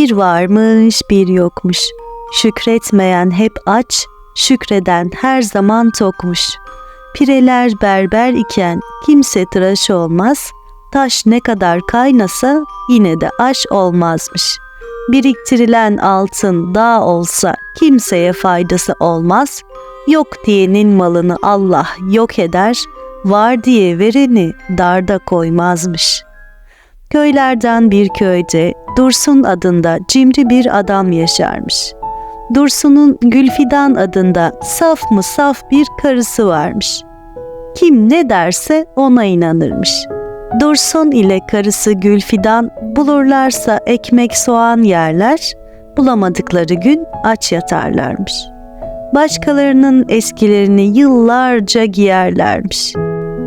Bir varmış bir yokmuş. Şükretmeyen hep aç, şükreden her zaman tokmuş. Pireler berber iken kimse tıraş olmaz, taş ne kadar kaynasa yine de aş olmazmış. Biriktirilen altın dağ olsa kimseye faydası olmaz, yok diyenin malını Allah yok eder, var diye vereni darda koymazmış.'' Köylerden bir köyde Dursun adında cimri bir adam yaşarmış. Dursun'un Gülfidan adında saf mı saf bir karısı varmış. Kim ne derse ona inanırmış. Dursun ile karısı Gülfidan bulurlarsa ekmek soğan yerler, bulamadıkları gün aç yatarlarmış. Başkalarının eskilerini yıllarca giyerlermiş.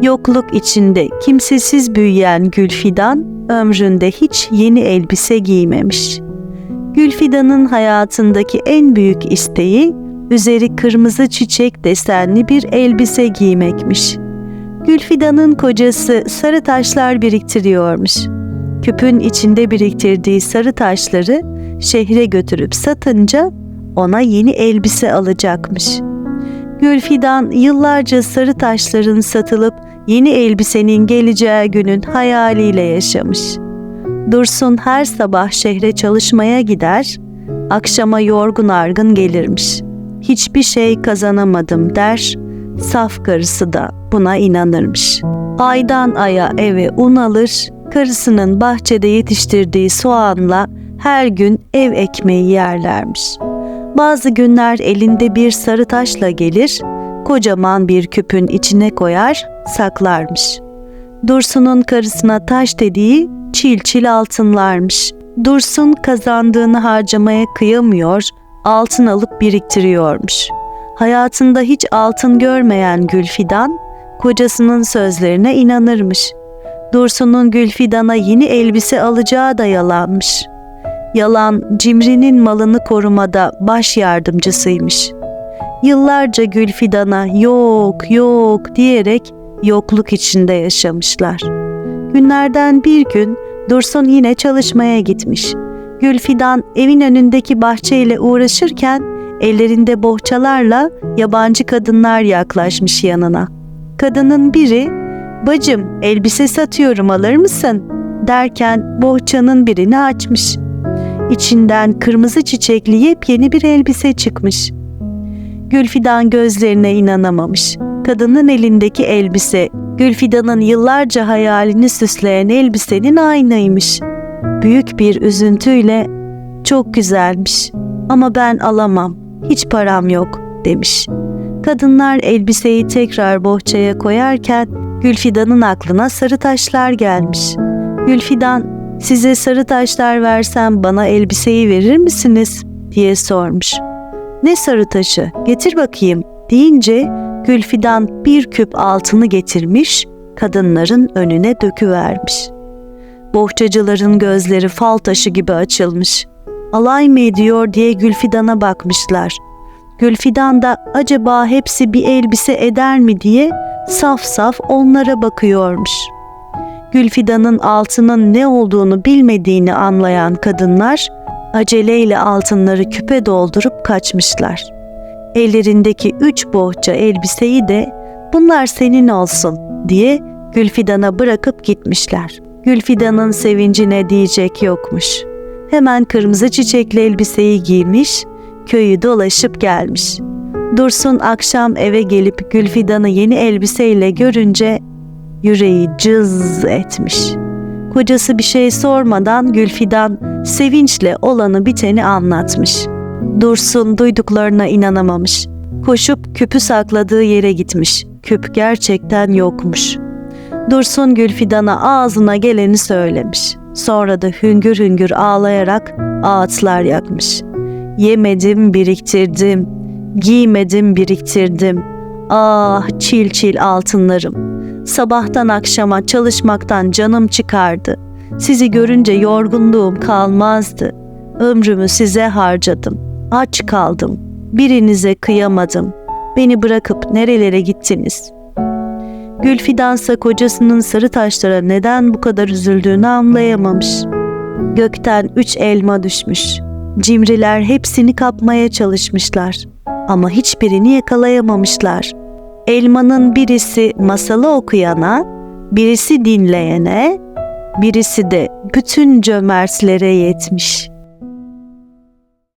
Yokluk içinde kimsesiz büyüyen Gülfidan ömründe hiç yeni elbise giymemiş. Gülfidan'ın hayatındaki en büyük isteği üzeri kırmızı çiçek desenli bir elbise giymekmiş. Gülfidan'ın kocası sarı taşlar biriktiriyormuş. Küpün içinde biriktirdiği sarı taşları şehre götürüp satınca ona yeni elbise alacakmış. Gülfidan yıllarca sarı taşların satılıp yeni elbisenin geleceği günün hayaliyle yaşamış. Dursun her sabah şehre çalışmaya gider, akşama yorgun argın gelirmiş. Hiçbir şey kazanamadım der, saf karısı da buna inanırmış. Aydan aya eve un alır, karısının bahçede yetiştirdiği soğanla her gün ev ekmeği yerlermiş. Bazı günler elinde bir sarı taşla gelir, kocaman bir küpün içine koyar, saklarmış. Dursun'un karısına taş dediği çil çil altınlarmış. Dursun kazandığını harcamaya kıyamıyor, altın alıp biriktiriyormuş. Hayatında hiç altın görmeyen Gülfidan, kocasının sözlerine inanırmış. Dursun'un Gülfidan'a yeni elbise alacağı da yalanmış. Yalan, Cimri'nin malını korumada baş yardımcısıymış. Yıllarca Gülfidan'a yok yok diyerek yokluk içinde yaşamışlar. Günlerden bir gün Dursun yine çalışmaya gitmiş. Gülfidan evin önündeki bahçeyle uğraşırken ellerinde bohçalarla yabancı kadınlar yaklaşmış yanına. Kadının biri, "Bacım, elbise satıyorum alır mısın?" derken bohçanın birini açmış. İçinden kırmızı çiçekli yepyeni bir elbise çıkmış. Gülfidan gözlerine inanamamış. Kadının elindeki elbise, Gülfidan'ın yıllarca hayalini süsleyen elbisenin aynıymış. Büyük bir üzüntüyle çok güzelmiş ama ben alamam, hiç param yok demiş. Kadınlar elbiseyi tekrar bohçaya koyarken Gülfidan'ın aklına sarı taşlar gelmiş. Gülfidan, size sarı taşlar versem bana elbiseyi verir misiniz? diye sormuş. Ne sarı taşı, getir bakayım deyince Gülfidan bir küp altını getirmiş, kadınların önüne döküvermiş. Bohçacıların gözleri fal taşı gibi açılmış. Alay mı ediyor diye Gülfidan'a bakmışlar. Gülfidan da acaba hepsi bir elbise eder mi diye saf saf onlara bakıyormuş. Gülfidan'ın altının ne olduğunu bilmediğini anlayan kadınlar aceleyle altınları küpe doldurup kaçmışlar. Ellerindeki üç bohça elbiseyi de bunlar senin olsun diye Gülfidan'a bırakıp gitmişler. Gülfidan'ın sevincine diyecek yokmuş. Hemen kırmızı çiçekli elbiseyi giymiş, köyü dolaşıp gelmiş. Dursun akşam eve gelip Gülfidan'ı yeni elbiseyle görünce yüreği cız etmiş. Kocası bir şey sormadan Gülfidan sevinçle olanı biteni anlatmış. Dursun duyduklarına inanamamış. Koşup küpü sakladığı yere gitmiş. Küp gerçekten yokmuş. Dursun Gülfidan'a ağzına geleni söylemiş. Sonra da hüngür hüngür ağlayarak ağıtlar yakmış. Yemedim biriktirdim, giymedim biriktirdim. Ah çil çil altınlarım. Sabahtan akşama çalışmaktan canım çıkardı. Sizi görünce yorgunluğum kalmazdı. Ömrümü size harcadım. Aç kaldım. Birinize kıyamadım. Beni bırakıp nerelere gittiniz? Gülfidansa kocasının sarı taşlara neden bu kadar üzüldüğünü anlayamamış. Gökten üç elma düşmüş. Cimriler hepsini kapmaya çalışmışlar. Ama hiçbirini yakalayamamışlar. Elmanın birisi masalı okuyana, birisi dinleyene, birisi de bütün cömertlere yetmiş.